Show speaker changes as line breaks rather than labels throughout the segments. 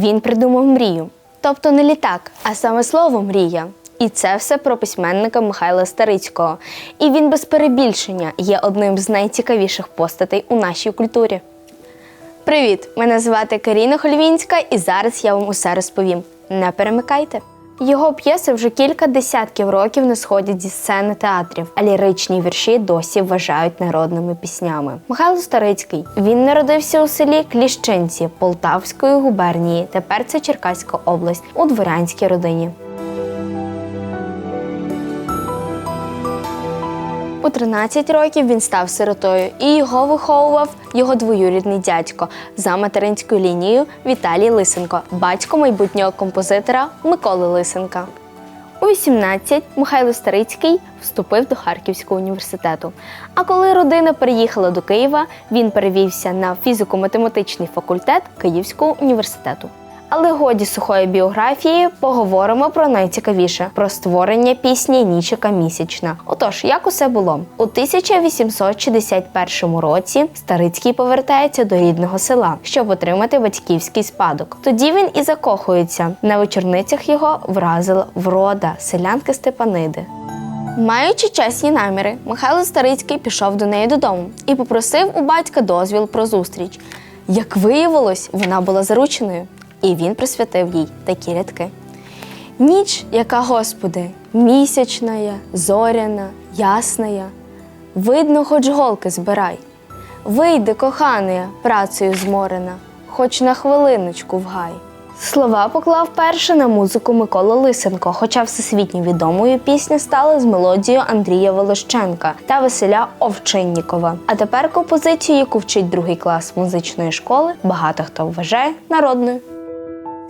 Він придумав мрію, тобто не літак, а саме слово мрія. І це все про письменника Михайла Старицького. І він без перебільшення є одним з найцікавіших постатей у нашій культурі. Привіт! Мене звати Каріна Хольвінська, і зараз я вам усе розповім. Не перемикайте. Його п'єси вже кілька десятків років не сходять зі сцени театрів, а ліричні вірші досі вважають народними піснями. Михайло Старицький він народився у селі Кліщинці Полтавської губернії. Тепер це Черкаська область у дворянській родині. У 13 років він став сиротою, і його виховував його двоюрідний дядько за материнською лінією Віталій Лисенко, батько майбутнього композитора Миколи Лисенка. У 18 Михайло Старицький вступив до Харківського університету. А коли родина переїхала до Києва, він перевівся на фізико-математичний факультет Київського університету. Але годі сухої біографії поговоримо про найцікавіше про створення пісні Нічика місячна. Отож, як усе було у 1861 році. Старицький повертається до рідного села, щоб отримати батьківський спадок. Тоді він і закохується. На вечорницях його вразила врода селянки Степаниди. Маючи чесні наміри, Михайло Старицький пішов до неї додому і попросив у батька дозвіл про зустріч. Як виявилось, вона була зарученою, і він присвятив їй такі рядки. Ніч, яка, Господи, місячная, зоряна, ясная, видно, хоч голки збирай. Вийди, коханая, працею зморена, хоч на хвилиночку в гай. Слова поклав перше на музику Микола Лисенко, хоча всесвітньо відомою пісня стала з мелодією Андрія Волощенка та Василя Овчиннікова. А тепер композицію, яку вчить другий клас музичної школи, багато хто вважає народною.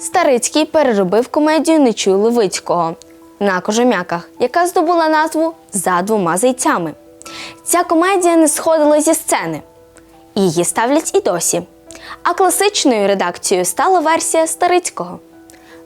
Старицький переробив комедію Не чуй Левицького на кожем'яках, яка здобула назву За двома зайцями. Ця комедія не сходила зі сцени. Її ставлять і досі. А класичною редакцією стала версія Старицького.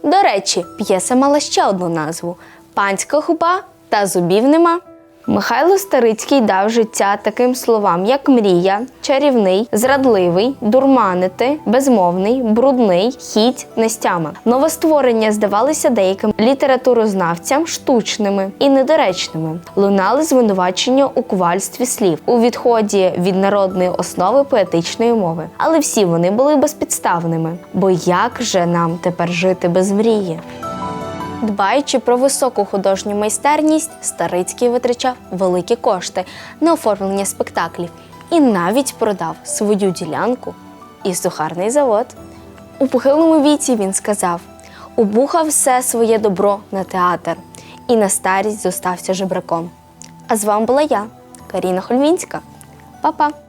До речі, п'єса мала ще одну назву Панська губа та зубів нема. Михайло Старицький дав життя таким словам, як мрія, чарівний, зрадливий, дурманити, безмовний, брудний, хіть, нестяма. Новостворення здавалися деяким літературознавцям штучними і недоречними. Лунали звинувачення у кувальстві слів у відході від народної основи поетичної мови. Але всі вони були безпідставними. Бо як же нам тепер жити без мрії? Дбаючи про високу художню майстерність, Старицький витрачав великі кошти на оформлення спектаклів і навіть продав свою ділянку і сухарний завод. У похилому віці він сказав: убухав все своє добро на театр і на старість зостався жебраком. А з вами була я, Каріна Хольвінська. Па-па!